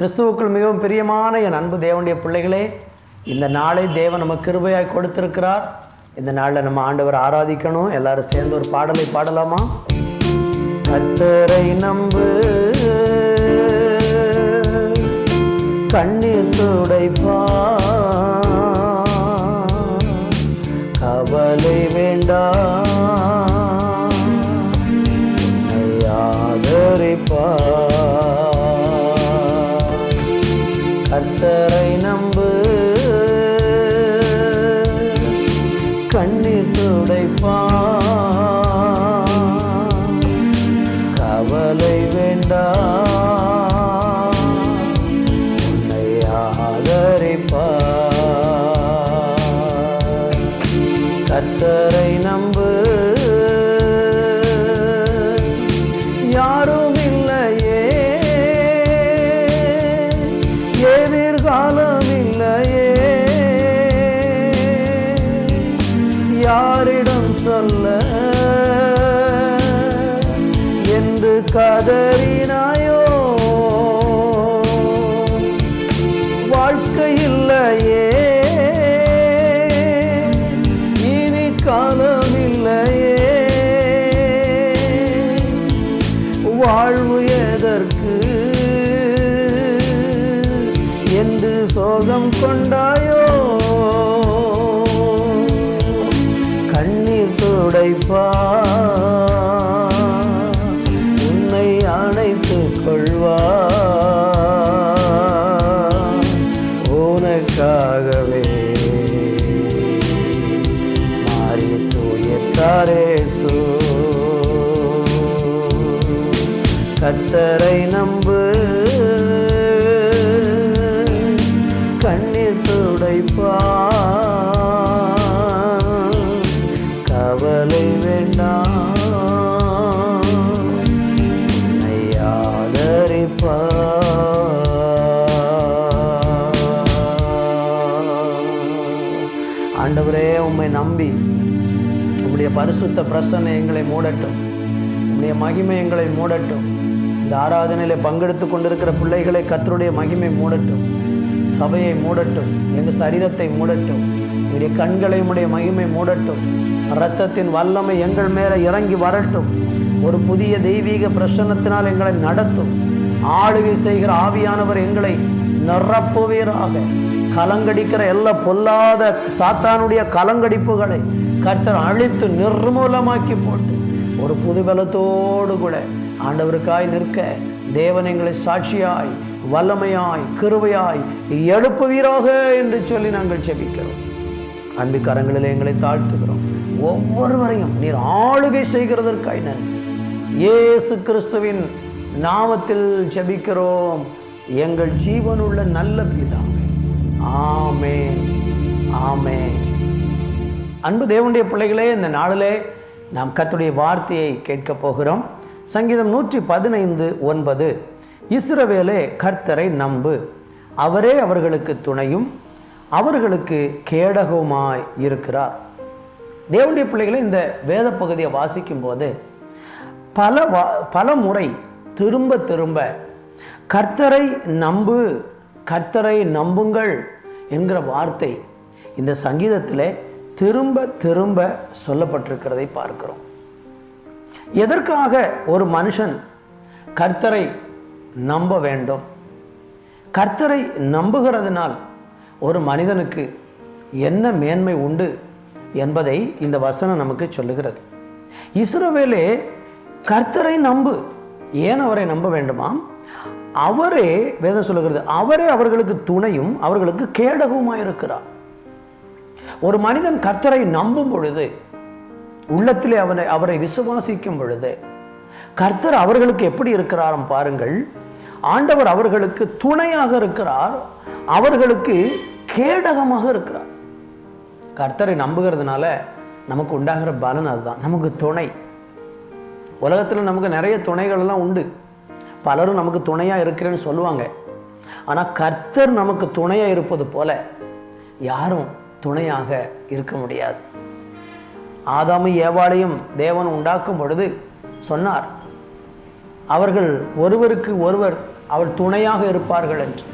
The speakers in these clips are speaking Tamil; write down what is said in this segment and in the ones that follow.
கிறிஸ்துவுக்குள் மிகவும் பிரியமான என் அன்பு தேவனுடைய பிள்ளைகளே இந்த நாளை தேவன் நமக்கு கிருபையாய் கொடுத்திருக்கிறார். இந்த நாளில் நம்ம ஆண்டவர் ஆராதிக்கணும். எல்லாரும் சேர்ந்து ஒரு பாடலை பாடலாமா? கத்தரை நம்பு. கண்ணீர் துடைப்பா. கத்தரை நம்பு. யாரும் இல்லையே. எதிர்காலம் இல்லையே. யாரிடம் சொல்ல? என்று கதை கத்தரை நம்பு. கண்ணீர் துடைப்பா கவலை வேண்டாம். உன்னை ஆதரிப்பா ஆண்டவரே உம்மை நம்பி உம்முடைய பரிசுத்த பிரசனை எங்களை மூடட்டும். உம்முடைய மகிமை எங்களை மூடட்டும். இந்த ஆராதனையில் பங்கெடுத்து கொண்டிருக்கிற பிள்ளைகளை கத்தருடைய மகிமை மூடட்டும். சபையை மூடட்டும். எங்கள் சரீரத்தை மூடட்டும். எங்களுடைய கண்களை உடைய மகிமை மூடட்டும். இரத்தத்தின் வல்லமை எங்கள் மேலே இறங்கி வரட்டும். ஒரு புதிய தெய்வீக பிரசன்னத்தினால் எங்களை நடத்தும். ஆளுகை செய்கிற ஆவியானவர் எங்களை நிரப்புவீராக. கலங்கடிக்கிற எல்லா பொல்லாத சாத்தானுடைய கலங்கடிப்புகளை கர்த்தர் அழித்து நிர்மூலமாக்கி போட்டு ஒரு புது பலத்தோடு கூட ஆண்டவருக்காய் நிற்க தேவன் எங்களை சாட்சியாய் வல்லமையாய் எழுப்பு எழுப்புவீராக என்று சொல்லி நாங்கள் செபிக்கிறோம் அன்பு கரங்களில் எங்களை தாழ்த்துகிறோம். ஒவ்வொருவரையும் நீர் ஆளுகை செய்கிறதற்காய் நன்றி. இயேசு கிறிஸ்துவின் நாமத்தில் ஜபிக்கிறோம். எங்கள் ஜீவனுள்ள நல்ல பிதாவே. ஆமே ஆமே அன்பு தேவனுடைய பிள்ளைகளே இந்த நாளிலே நாம் கத்துடைய வார்த்தையை கேட்கப் போகிறோம். சங்கீதம் நூற்றி பதினைந்து ஒன்பது. இஸ்ரவேலே கர்த்தரை நம்பு. அவரே அவர்களுக்கு துணையும் அவர்களுக்கு கேடகமாய் இருக்கிறார். தேவனுடைய பிள்ளைகளை இந்த வேத பகுதியை வாசிக்கும் போது பல வா பல முறை திரும்ப திரும்ப கர்த்தரை நம்பு கர்த்தரை நம்புங்கள் என்கிற வார்த்தை இந்த சங்கீதத்தில் திரும்ப திரும்ப சொல்லப்பட்டிருக்கிறதை பார்க்கிறோம். எதற்காக ஒரு மனுஷன் கர்த்தரை நம்ப வேண்டும்? கர்த்தரை நம்புகிறதுனால் ஒரு மனிதனுக்கு என்ன மேன்மை உண்டு என்பதை இந்த வசனம் நமக்கு சொல்லுகிறது. இஸ்ரவேலே கர்த்தரை நம்பு. ஏன் அவரை நம்ப வேண்டுமாம்? அவரே வேதம் சொல்லுகிறது அவரே அவர்களுக்கு துணையும் அவர்களுக்கு கேடகவுமாய் இருக்கிறார் ஒரு மனிதன் கர்த்தரை நம்பும் பொழுது உள்ளத்திலே அவனை அவரை விசுவாசிக்கும் பொழுது கர்த்தர் அவர்களுக்கு எப்படி இருக்கிறாராம் பாருங்கள். ஆண்டவர் அவர்களுக்கு துணையாக இருக்கிறார். அவர்களுக்கு கேடகமாக இருக்கிறார். கர்த்தரை நம்புகிறதுனால நமக்கு உண்டாகிற பலன் அதுதான். நமக்கு துணை. உலகத்தில் நமக்கு நிறைய துணைகள் எல்லாம் உண்டு. பலரும் நமக்கு துணையாக இருக்கிறேன்னு சொல்லுவாங்க. ஆனால் கர்த்தர் நமக்கு துணையாக இருப்பது போல யாரும் துணையாக இருக்க முடியாது. ஆதாமு ஏவாளையும் தேவன் உண்டாக்கும் பொழுது சொன்னார் அவர்கள் ஒருவருக்கு ஒருவர் அவள் துணையாக இருப்பார்கள் என்று.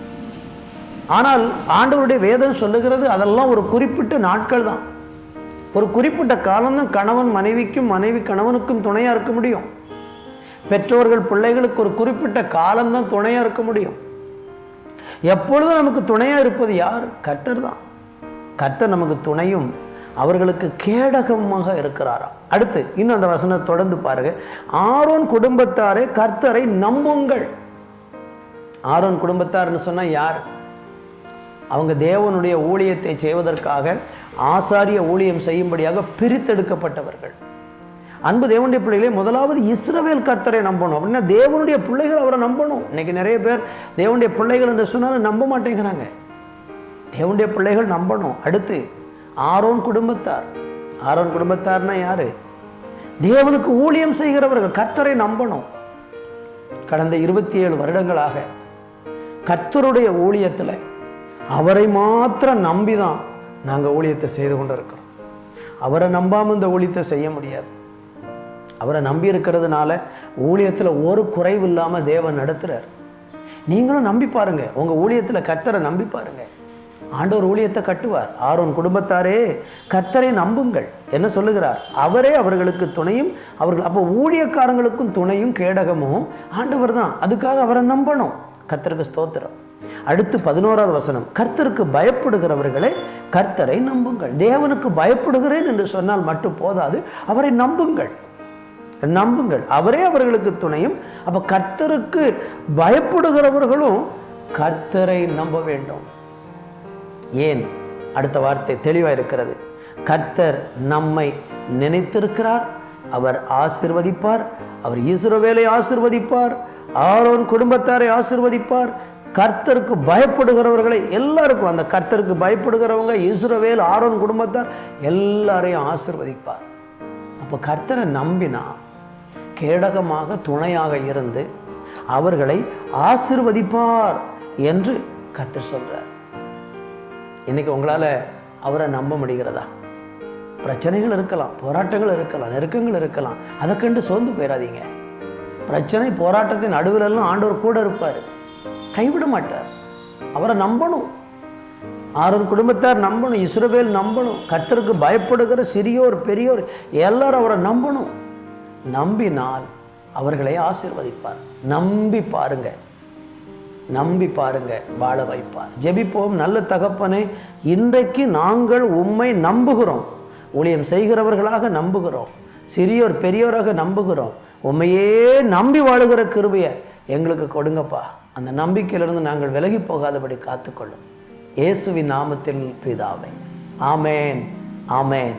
ஆனால் ஆண்டவருடைய வேதம் சொல்லுகிறது அதெல்லாம் ஒரு குறிப்பிட்ட நாட்கள் தான். ஒரு குறிப்பிட்ட காலம்தான் கணவன் மனைவிக்கும் மனைவி கணவனுக்கும் துணையாக இருக்க முடியும். பெற்றோர்கள் பிள்ளைகளுக்கு ஒரு குறிப்பிட்ட காலம்தான் துணையாக இருக்க முடியும். எப்பொழுதும் நமக்கு துணையாக இருப்பது யார்? கர்த்தர் தான். கர்த்தர் நமக்கு துணையும் அவர்களுக்கு கேடகமாக இருக்கிறாராம். அடுத்து இன்னும் அந்த வசனத்தை தொடர்ந்து பாருங்க. ஆரோன் குடும்பத்தாரே கர்த்தரை நம்புங்கள். ஆரோன் குடும்பத்தார்னு சொன்னால் யார்? அவங்க தேவனுடைய ஊழியத்தை செய்வதற்காக ஆசாரிய ஊழியம் செய்யும்படியாக பிரித்தெடுக்கப்பட்டவர்கள். அன்பு தேவனுடைய பிள்ளைகளே முதலாவது இஸ்ரவேல் கர்த்தரை நம்பணும். அப்படின்னா தேவனுடைய பிள்ளைகள் அவரை நம்பணும். இன்னைக்கு நிறைய பேர் தேவனுடைய பிள்ளைகள் என்று சொன்னாலும் நம்ப மாட்டேங்கிறாங்க. தேவனுடைய பிள்ளைகள் நம்பணும். அடுத்து ஆரோன் குடும்பத்தார். ஆரோன் குடும்பத்தார்னா யாரு? தேவனுக்கு ஊழியம் செய்கிறவர்கள் கர்த்தரை நம்பணும். கடந்த இருபத்தி ஏழு வருடங்களாக கர்த்தருடைய ஊழியத்தில் அவரை மாத்திரம் நம்பி தான் நாங்கள் ஊழியத்தை செய்து கொண்டு இருக்கிறோம் அவரை நம்பாமல் இந்த ஊழியத்தை செய்ய முடியாது. அவரை நம்பி இருக்கிறதுனால ஊழியத்தில் ஒரு குறைவு இல்லாமல் தேவன் நடத்துகிறார் நீங்களும் நம்பி பாருங்க. உங்கள் ஊழியத்தில் கர்த்தரை நம்பி பாருங்கள் ஆண்டவர் ஊழியத்தை கட்டுவார். ஆரோன் குடும்பத்தாரே கர்த்தரை நம்புங்கள் என்ன சொல்லுகிறார்? அவரே அவர்களுக்கு துணையும் அவர்கள் அப்போ ஊழியக்காரங்களுக்கும் துணையும் கேடகமும் ஆண்டவர் தான். அதுக்காக அவரை நம்பணும். கர்த்தருக்கு ஸ்தோத்திரம். அடுத்து பதினோராவது வசனம். கர்த்தருக்கு பயப்படுகிறவர்களே கர்த்தரை நம்புங்கள். தேவனுக்கு பயப்படுகிறேன் என்று சொன்னால் மட்டும் போதாது அவரை நம்புங்கள். நம்புங்கள். அவரே அவர்களுக்கு துணையும் அப்ப கர்த்தருக்கு பயப்படுகிறவர்களும் கர்த்தரை நம்ப வேண்டும். ஏன்? அடுத்த வார்த்தை தெளிவாக இருக்கிறது கர்த்தர் நம்மை நினைத்திருக்கிறார் அவர் ஆசிர்வதிப்பார் அவர் இஸ்ரோவேலை ஆசிர்வதிப்பார் ஆரோன் குடும்பத்தாரை ஆசிர்வதிப்பார். கர்த்தருக்கு பயப்படுகிறவர்களை எல்லாருக்கும் அந்த கர்த்தருக்கு பயப்படுகிறவங்க இஸ்ரோவேல் ஆரோன் குடும்பத்தார் எல்லாரையும் ஆசிர்வதிப்பார். அப்போ கர்த்தரை நம்பினா கேடகமாக துணையாக இருந்து அவர்களை ஆசிர்வதிப்பார் என்று கர்த்தர் சொல்கிறார் இன்றைக்கி உங்களால் அவரை நம்ப முடிகிறதா? பிரச்சனைகள் இருக்கலாம் போராட்டங்கள் இருக்கலாம் நெருக்கங்கள் இருக்கலாம். அதை கண்டு சோர்ந்து போயிடாதீங்க பிரச்சனை போராட்டத்தின் நடுவிலெல்லாம் ஆண்டவர் கூட இருப்பார். கைவிட மாட்டார். அவரை நம்பணும். ஆரோன் குடும்பத்தார் நம்பணும் இஸ்ரவேல் நம்பணும். கர்த்தருக்கு பயப்படுகிற சிறியோர் பெரியோர் எல்லாரும் அவரை நம்பணும். நம்பினால் அவர்களை ஆசீர்வதிப்பார். நம்பி பாருங்கள் நம்பி பாருங்க வாழ வைப்பார். ஜெபிப்போம். நல்ல தகப்பனே இன்றைக்கு நாங்கள் உம்மை நம்புகிறோம். ஊழியம் செய்கிறவர்களாக நம்புகிறோம். சிறியோர் பெரியோராக நம்புகிறோம். உண்மையே நம்பி வாழுகிற கிருபையை எங்களுக்கு கொடுங்கப்பா. அந்த நம்பிக்கையிலிருந்து நாங்கள் விலகி போகாதபடி காத்துக்கொள்ளும். இயேசுவின் நாமத்தில் பிதாவை. ஆமேன். ஆமேன்.